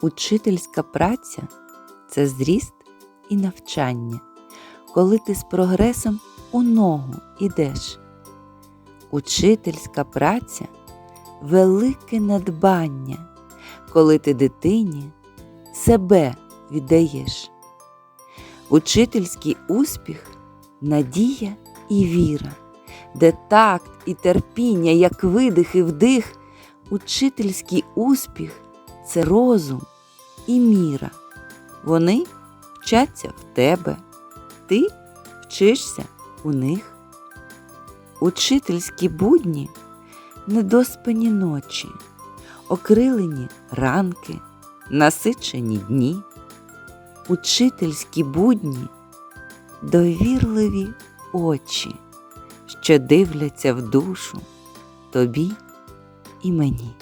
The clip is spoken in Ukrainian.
Учительська праця це зріст і навчання, коли ти з прогресом у ногу ідеш. Учительська праця велике надбання, коли ти дитині себе віддаєш. Учительський успіх надія і віра, де такт і терпіння, як видих і вдих, учительський успіх це розум і міра. Вони вчаться в тебе, ти вчишся у них. Учительські будні недоспані ночі, окрилені ранки, насичені дні. Учительські будні довірливі очі, що дивляться в душу тобі і мені.